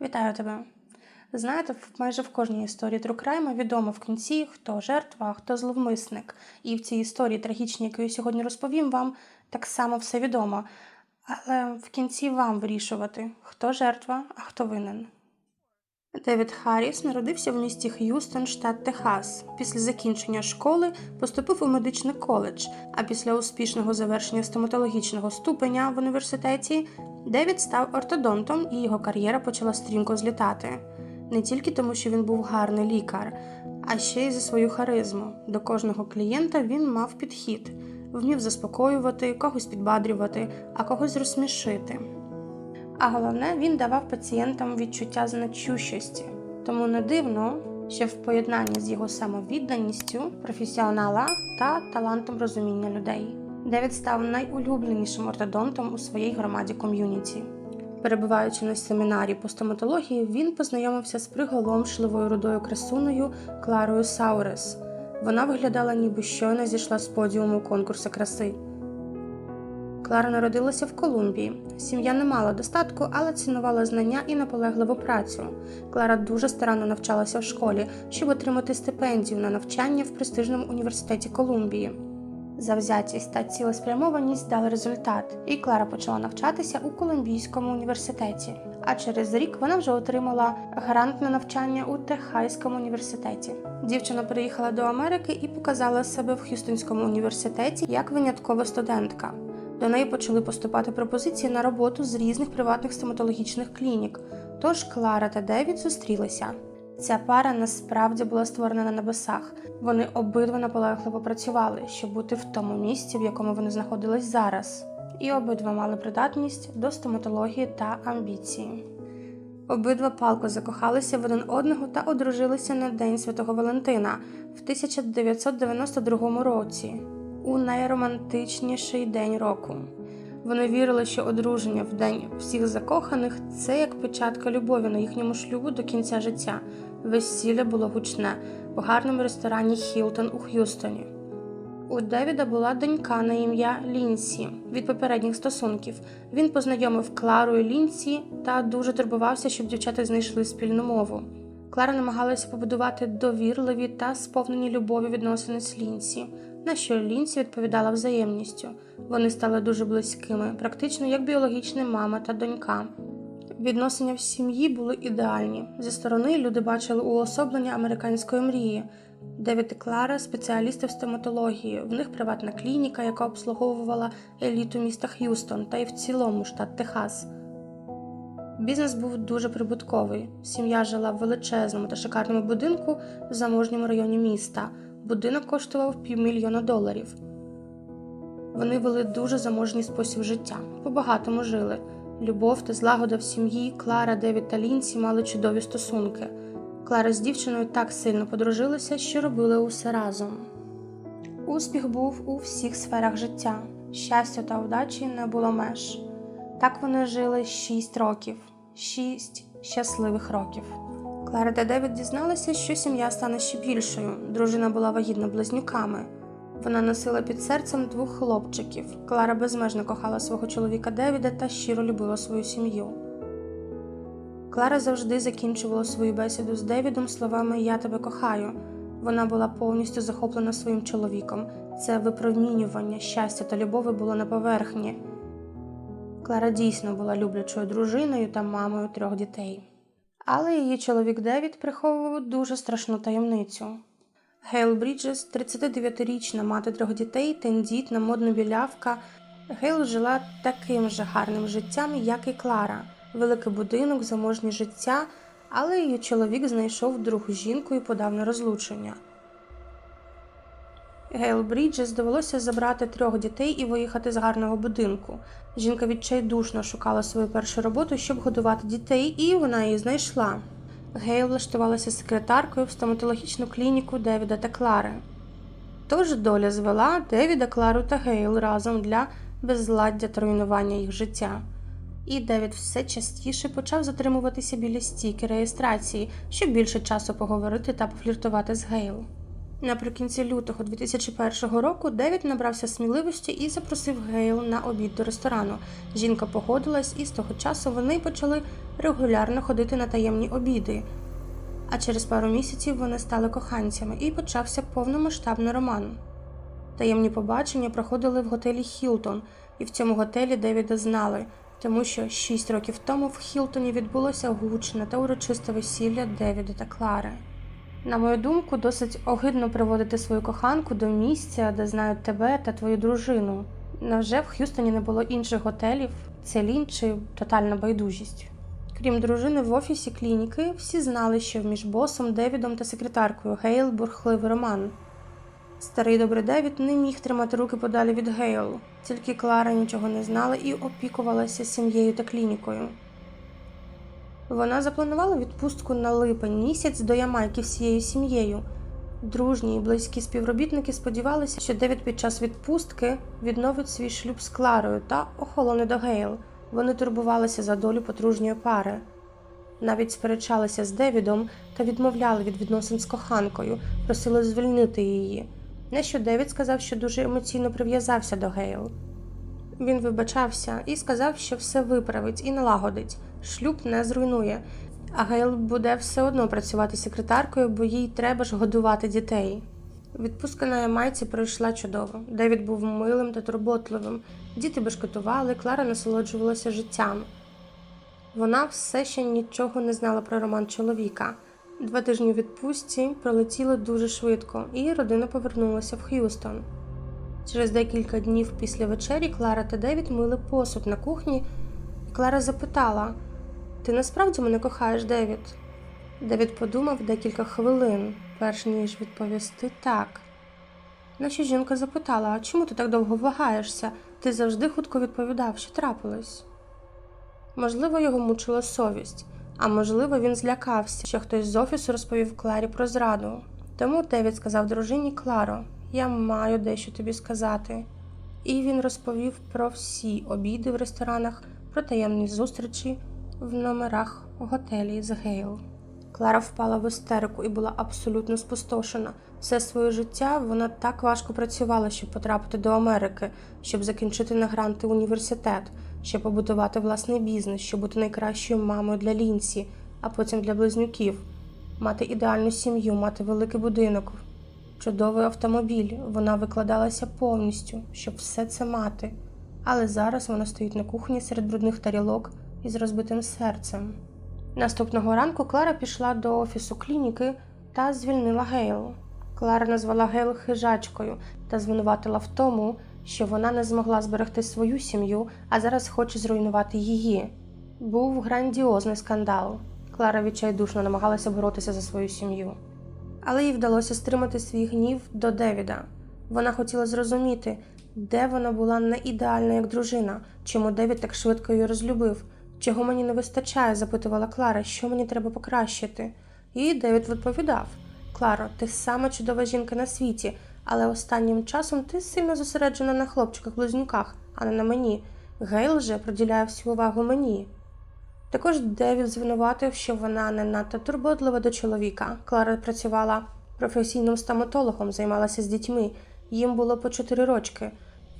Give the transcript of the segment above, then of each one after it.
Вітаю тебе. Знаєте, майже в кожній історії Трукрайма відомо в кінці, хто жертва, а хто зловмисник. І в цій історії трагічній, яку я сьогодні розповім вам, так само все відомо. Але в кінці вам вирішувати, хто жертва, а хто винен. Девід Харріс народився в місті Х'юстон, штат Техас. Після закінчення школи поступив у медичний коледж, а після успішного завершення стоматологічного ступеня в університеті Девід став ортодонтом і його кар'єра почала стрімко злітати. Не тільки тому, що він був гарний лікар, а ще й за свою харизму. До кожного клієнта він мав підхід, вмів заспокоювати, когось підбадрювати, а когось розсмішити. А головне, він давав пацієнтам відчуття значущості. Тому не дивно, що в поєднанні з його самовідданістю, професіонала та талантом розуміння людей. Девід став найулюбленішим ортодонтом у своїй громаді ком'юніті. Перебуваючи на семінарі по стоматології, він познайомився з приголомшливою рудою красунею Кларою Саурес. Вона виглядала, ніби щойно зійшла з подіуму конкурсу краси. Клара народилася в Колумбії. Сім'я не мала достатку, але цінувала знання і наполегливу працю. Клара дуже старанно навчалася в школі, щоб отримати стипендію на навчання в престижному університеті Колумбії. Завзятість та цілеспрямованість дали результат, і Клара почала навчатися у Колумбійському університеті. А через рік вона вже отримала грант на навчання у Техаському університеті. Дівчина приїхала до Америки і показала себе в Х'юстонському університеті як виняткова студентка. До неї почали поступати пропозиції на роботу з різних приватних стоматологічних клінік. Тож Клара та Девід зустрілися. Ця пара насправді була створена на небесах. Вони обидва наполегливо працювали, щоб бути в тому місці, в якому вони знаходились зараз, і обидва мали придатність до стоматології та амбіції. Обидва палко закохалися в один одного та одружилися на День Святого Валентина в 1992 році, у найромантичніший день року. Вони вірили, що одруження в день всіх закоханих це як печатка любові на їхньому шлюбу до кінця життя. Весілля було гучне в гарному ресторані Хілтон у Х'юстоні. У Девіда була донька на ім'я Лінсі від попередніх стосунків. Він познайомив Клару і Лінсі та дуже турбувався, щоб дівчата знайшли спільну мову. Клара намагалася побудувати довірливі та сповнені любові відносини з Лінсі, на що Лінсі відповідала взаємністю. Вони стали дуже близькими, практично як біологічна мама та донька. Відносини в сім'ї були ідеальні. Зі сторони люди бачили уособлення американської мрії. Девід і Клара спеціалісти в стоматології. В них приватна клініка, яка обслуговувала еліту міста Х'юстон та й в цілому штат Техас. Бізнес був дуже прибутковий. Сім'я жила в величезному та шикарному будинку в заможньому районі міста. Будинок коштував півмільйона доларів. Вони вели дуже заможний спосіб життя, по-багатому жили. Любов та злагода в сім'ї Клара, Девід та Лінсі мали чудові стосунки. Клара з дівчиною так сильно подружилися, що робили усе разом. Успіх був у всіх сферах життя. Щастя та удачі не було меж. Так вони жили шість років, шість щасливих років. Клара та Девід дізналися, що сім'я стане ще більшою. Дружина була вагітна близнюками. Вона носила під серцем двох хлопчиків. Клара безмежно кохала свого чоловіка Девіда та щиро любила свою сім'ю. Клара завжди закінчувала свою бесіду з Девідом словами Я тебе кохаю. Вона була повністю захоплена своїм чоловіком. Це випромінювання щастя та любові було на поверхні. Клара дійсно була люблячою дружиною та мамою трьох дітей. Але її чоловік Девід приховував дуже страшну таємницю. Гейл Бріджес, 39-річна мати трьох дітей, тендітна, модна білявка. Гейл жила таким же гарним життям, як і Клара. Великий будинок, заможні життя, але її чоловік знайшов другу жінку і подав на розлучення. Гейл Бріджес довелося забрати трьох дітей і виїхати з гарного будинку. Жінка відчайдушно шукала свою першу роботу, щоб годувати дітей, і вона її знайшла. Гейл влаштувалася секретаркою в стоматологічну клініку Девіда та Клари. Тож доля звела Девіда, Клару та Гейл разом для безладдя та руйнування їх життя. І Девід все частіше почав затримуватися біля стійки реєстрації, щоб більше часу поговорити та пофліртувати з Гейл. Наприкінці лютого 2001 року Девід набрався сміливості і запросив Гейл на обід до ресторану. Жінка погодилась, і з того часу вони почали регулярно ходити на таємні обіди. А через пару місяців вони стали коханцями і почався повномасштабний роман. Таємні побачення проходили в готелі Хілтон, і в цьому готелі Девіда знали, тому що шість років тому в Хілтоні відбулося гучне та урочисте весілля Девіда та Клари. На мою думку, досить огидно приводити свою коханку до місця, де знають тебе та твою дружину. Невже в Х'юстоні не було інших готелів? Це чи тотальна байдужість? Крім дружини в офісі клініки, всі знали, що між босом Девідом та секретаркою Гейл бурхливий роман. Старий добрий Девід не міг тримати руки подалі від Гейл, тільки Клара нічого не знала і опікувалася сім'єю та клінікою. Вона запланувала відпустку на липень місяць до Ямайки всією сім'єю. Дружні і близькі співробітники сподівалися, що Девід під час відпустки відновить свій шлюб з Кларою та охолоне до Гейл. Вони турбувалися за долю подружньої пари. Навіть сперечалися з Девідом та відмовляли від відносин з коханкою, просили звільнити її. На що Девід сказав, що дуже емоційно прив'язався до Гейл. Він вибачався і сказав, що все виправить і налагодить, шлюб не зруйнує, а Гейл буде все одно працювати секретаркою, бо їй треба ж годувати дітей. Відпустка на Ямайці пройшла чудово. Девід був милим та турботливим. Діти бешкетували, Клара насолоджувалася життям. Вона все ще нічого не знала про роман чоловіка. Два тижні відпустці пролетіли дуже швидко, і родина повернулася в Х'юстон. Через декілька днів після вечері Клара та Девід мили посуд на кухні, і Клара запитала: Ти насправді мене кохаєш, Девід? Девід подумав декілька хвилин, перш ніж відповісти так. На що жінка запитала: А чому ти так довго вагаєшся? Ти завжди хутко відповідав, що трапилось. Можливо, його мучила совість, а можливо, він злякався, що хтось з офісу розповів Кларі про зраду. Тому Девід сказав дружині Кларо, я маю дещо тобі сказати. І він розповів про всі обіди в ресторанах, про таємні зустрічі в номерах готелі з Гейл. Клара впала в істерику і була абсолютно спустошена. Все своє життя вона так важко працювала, щоб потрапити до Америки, щоб закінчити на гранти університет, щоб побудувати власний бізнес, щоб бути найкращою мамою для Лінсі, а потім для близнюків, мати ідеальну сім'ю, мати великий будинок, чудовий автомобіль. Вона викладалася повністю, щоб все це мати. Але зараз вона стоїть на кухні серед брудних тарілок із розбитим серцем. Наступного ранку Клара пішла до офісу клініки та звільнила Гейл. Клара назвала Гейл хижачкою та звинуватила в тому, що вона не змогла зберегти свою сім'ю, а зараз хоче зруйнувати її. Був грандіозний скандал. Клара відчайдушно намагалася боротися за свою сім'ю. Але їй вдалося стримати свій гнів до Девіда. Вона хотіла зрозуміти, де вона була не ідеальна як дружина, чому Девід так швидко її розлюбив. Чого мені не вистачає? запитувала Клара, що мені треба покращити. І Девід відповідав: Кларо, ти сама чудова жінка на світі, але останнім часом ти сильно зосереджена на хлопчиках-близнюках, а не на мені. Гейл же приділяє всю увагу мені. Також Девід звинуватив, що вона не надто турботлива до чоловіка. Клара працювала професійним стоматологом, займалася з дітьми. Їм було по чотири рочки.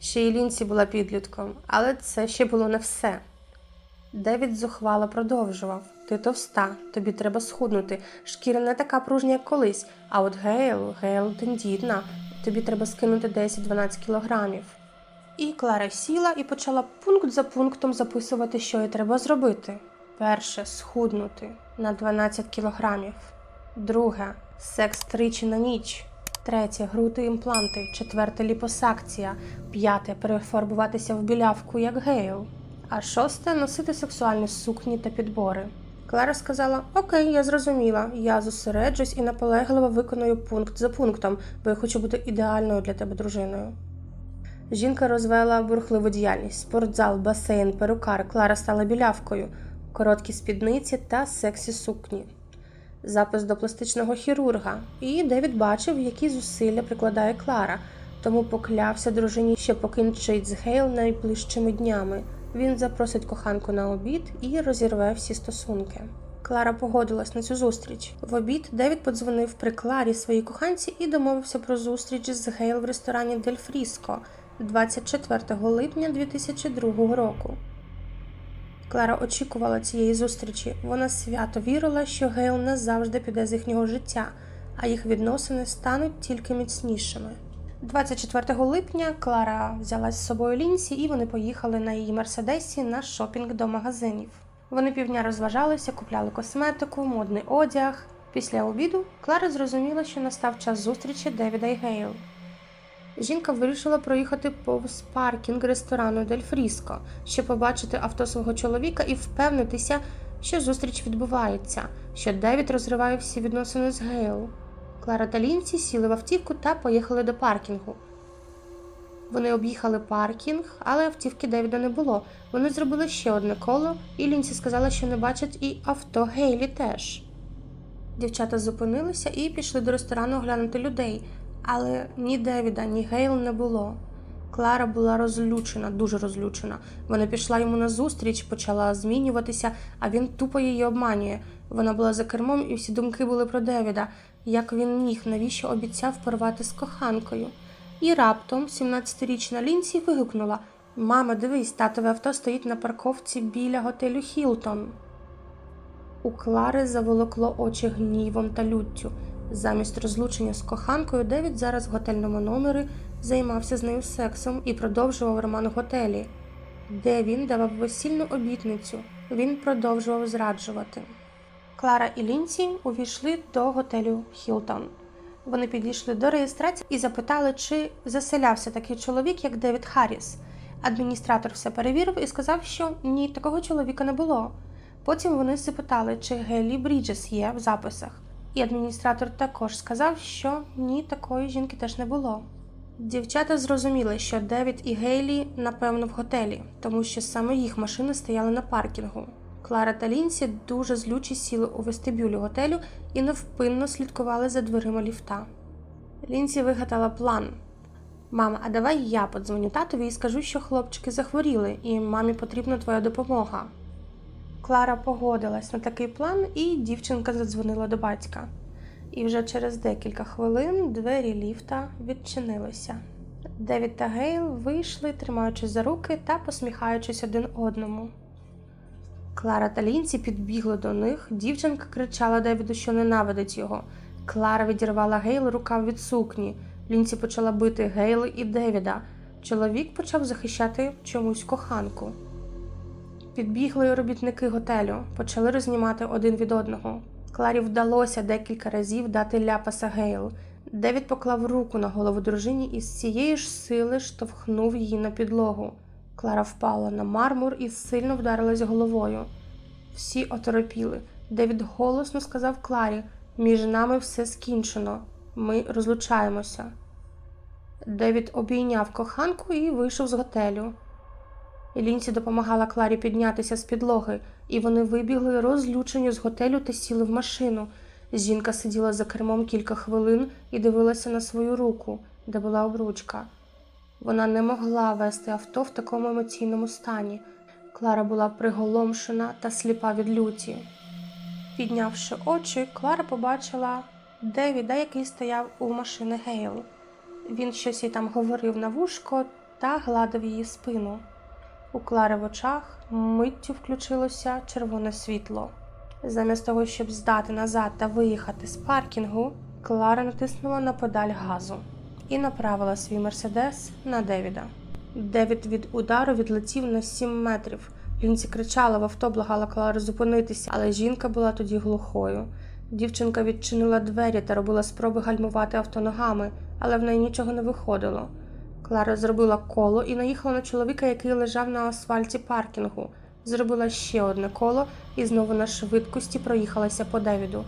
Ще й Лінсі була підлітком, але це ще було не все. Девід зухвало продовжував Ти товста, тобі треба схуднути. Шкіра не така пружня, як колись. А от Гейл, Гейл тендітна, тобі треба скинути 10-12 кілограмів. І Клара сіла і почала пункт за пунктом записувати, що їй треба зробити. Перше схуднути на 12 кілограмів. Друге секс тричі на ніч. Третє груди імпланти. Четверте ліпосакція. П'яте перефарбуватися в білявку, як Гейл. А шосте носити сексуальні сукні та підбори. Клара сказала: Окей, я зрозуміла. Я зосереджусь і наполегливо виконую пункт за пунктом, бо я хочу бути ідеальною для тебе дружиною. Жінка розвела бурхливу діяльність: спортзал, басейн, перукар. Клара стала білявкою, короткі спідниці та сексі сукні. Запис до пластичного хірурга. І Девід бачив, які зусилля прикладає Клара, тому поклявся дружині, що покінчить з Гейл найближчими днями. Він запросить коханку на обід і розірве всі стосунки. Клара погодилась на цю зустріч. В обід Девід подзвонив при Кларі своїй коханці і домовився про зустріч з Гейл в ресторані Дель Фріско 24 липня 2002 року. Клара очікувала цієї зустрічі. Вона свято вірила, що Гейл назавжди піде з їхнього життя, а їх відносини стануть тільки міцнішими. 24 липня Клара взяла з собою Лінсі, і вони поїхали на її мерседесі на шопінг до магазинів. Вони півдня розважалися, купляли косметику, модний одяг. Після обіду Клара зрозуміла, що настав час зустрічі Девіда і Гейл. Жінка вирішила проїхати повз паркінг ресторану Дель Фріско, щоб побачити авто свого чоловіка і впевнитися, що зустріч відбувається, що Девід розриває всі відносини з Гейл. Клара та Лінці сіли в автівку та поїхали до паркінгу. Вони об'їхали паркінг, але автівки Девіда не було. Вони зробили ще одне коло, і Лінці сказала, що не бачать і авто Гейлі теж. Дівчата зупинилися і пішли до ресторану оглянути людей, але ні Девіда, ні Гейл не було. Клара була розлючена, дуже розлючена. Вона пішла йому на зустріч, почала змінюватися, а він тупо її обманює. Вона була за кермом, і всі думки були про Девіда. Як він міг, навіщо обіцяв порвати з коханкою? І раптом 17-річна Лінсі вигукнула: Мама, дивись, татове авто стоїть на парковці біля готелю Хілтон. У Клари заволокло очі гнівом та люттю. Замість розлучення з коханкою Девід зараз в готельному номері займався з нею сексом і продовжував роман у готелі, де він давав весільну обітницю. Він продовжував зраджувати. Клара і Лінсі увійшли до готелю Хілтон. Вони підійшли до реєстрації і запитали, чи заселявся такий чоловік, як Девід Харріс. Адміністратор все перевірив і сказав, що ні, такого чоловіка не було. Потім вони запитали, чи Гелі Бріджес є в записах. І адміністратор також сказав, що ні, такої жінки теж не було. Дівчата зрозуміли, що Девід і Гейлі, напевно, в готелі, тому що саме їх машини стояли на паркінгу. Клара та Лінсі дуже злючі сіли у вестибюлі готелю і невпинно слідкували за дверима ліфта. Лінсі вигадала план. Мама, а давай я подзвоню татові і скажу, що хлопчики захворіли, і мамі потрібна твоя допомога. Клара погодилась на такий план, і дівчинка задзвонила до батька. І вже через декілька хвилин двері ліфта відчинилися. Девід та Гейл вийшли, тримаючись за руки та посміхаючись один одному. Клара та Лінсі підбігли до них. Дівчинка кричала Девіду, що ненавидить його. Клара відірвала Гейл рукав від сукні. Лінсі почала бити Гейл і Девіда. Чоловік почав захищати чомусь коханку. Підбігли робітники готелю, почали рознімати один від одного. Кларі вдалося декілька разів дати ляпаса Гейл. Девід поклав руку на голову дружині і з цієї ж сили штовхнув її на підлогу. Клара впала на мармур і сильно вдарилась головою. Всі оторопіли. Девід голосно сказав Кларі: між нами все скінчено. Ми розлучаємося. Девід обійняв коханку і вийшов з готелю. Лінсі допомагала Кларі піднятися з підлоги, і вони вибігли розлючені з готелю та сіли в машину. Жінка сиділа за кермом кілька хвилин і дивилася на свою руку, де була обручка. Вона не могла вести авто в такому емоційному стані. Клара була приголомшена та сліпа від люті. Піднявши очі, Клара побачила Девіда, який стояв у машини Гейл. Він щось їй там говорив на вушко та гладив її спину. У Клари в очах миттю включилося червоне світло. Замість того, щоб здати назад та виїхати з паркінгу, Клара натиснула на педаль газу і направила свій мерседес на Девіда. Девід від удару відлетів на 7 метрів. Лінсі кричала в авто, благала Клару зупинитися, але жінка була тоді глухою. Дівчинка відчинила двері та робила спроби гальмувати авто ногами, але в неї нічого не виходило. Клара зробила коло і наїхала на чоловіка, який лежав на асфальті паркінгу. Зробила ще одне коло і знову на швидкості проїхалася по Девіду.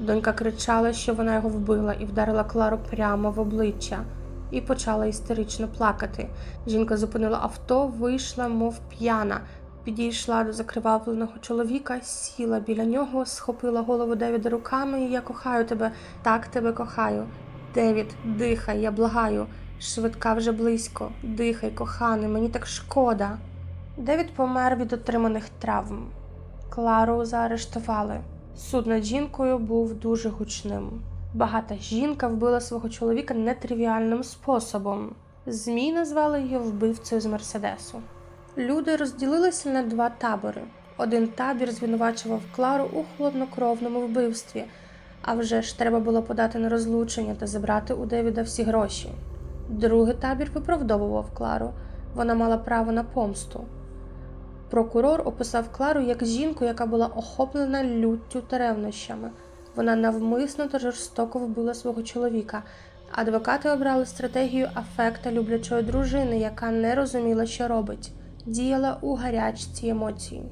Донька кричала, що вона його вбила, і вдарила Клару прямо в обличчя і почала істерично плакати. Жінка зупинила авто, вийшла, мов п'яна, підійшла до закривавленого чоловіка, сіла біля нього, схопила голову Девіда руками. і Я кохаю тебе, так тебе кохаю. Девід, дихай, я благаю. Швидка вже близько. Дихай, коханий, мені так шкода. Девід помер від отриманих травм. Клару заарештували. Суд над жінкою був дуже гучним. Багата жінка вбила свого чоловіка нетривіальним способом. ЗМІ назвали її вбивцею з Мерседесу. Люди розділилися на два табори. Один табір звинувачував Клару у холоднокровному вбивстві, а вже ж треба було подати на розлучення та забрати у Девіда всі гроші. Другий табір виправдовував Клару. Вона мала право на помсту. Прокурор описав Клару як жінку, яка була охоплена люттю та ревнощами. Вона навмисно та жорстоко вбила свого чоловіка. Адвокати обрали стратегію афекта люблячої дружини, яка не розуміла, що робить, діяла у гарячці емоцій.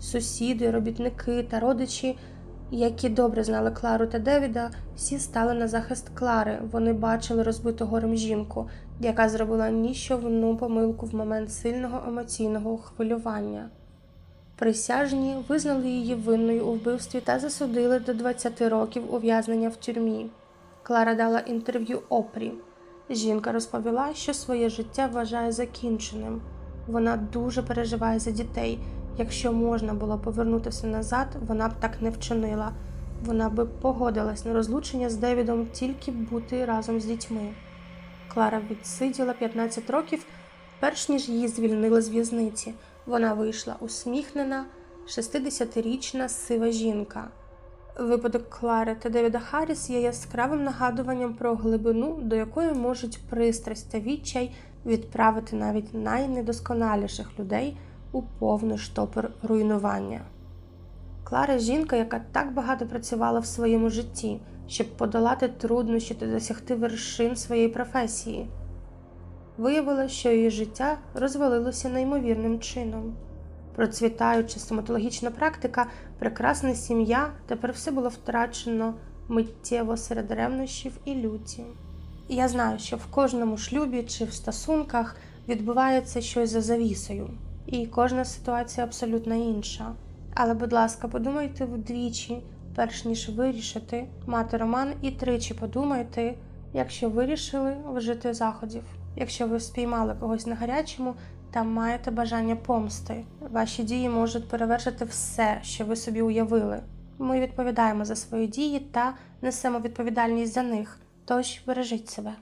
Сусіди, робітники та родичі, які добре знали Клару та Девіда, всі стали на захист Клари. Вони бачили розбиту горем жінку, яка зробила ніщовну помилку в момент сильного емоційного хвилювання. Присяжні визнали її винною у вбивстві та засудили до 20 років ув'язнення в тюрмі. Клара дала інтерв'ю Опрі. Жінка розповіла, що своє життя вважає закінченим. Вона дуже переживає за дітей. Якщо можна було повернути все назад, вона б так не вчинила. Вона би погодилась на розлучення з Девідом тільки бути разом з дітьми. Клара відсиділа 15 років, перш ніж її звільнили з в'язниці. Вона вийшла усміхнена, 60-річна сива жінка. Випадок Клари та Девіда Харріс є яскравим нагадуванням про глибину, до якої можуть пристрасть та відчай відправити навіть найнедосконаліших людей у повний штопор руйнування. Клара жінка, яка так багато працювала в своєму житті, щоб подолати труднощі та досягти вершин своєї професії. Виявилося, що її життя розвалилося неймовірним чином. Процвітаюча стоматологічна практика, прекрасна сім'я, тепер все було втрачено миттєво серед ревнощів і люті. І я знаю, що в кожному шлюбі чи в стосунках відбувається щось за завісою, і кожна ситуація абсолютно інша. Але, будь ласка, подумайте вдвічі, перш ніж вирішити мати роман, і тричі подумайте, якщо вирішили вжити заходів, якщо ви спіймали когось на гарячому та маєте бажання помсти. Ваші дії можуть перевершити все, що ви собі уявили. Ми відповідаємо за свої дії та несемо відповідальність за них. Тож бережіть себе.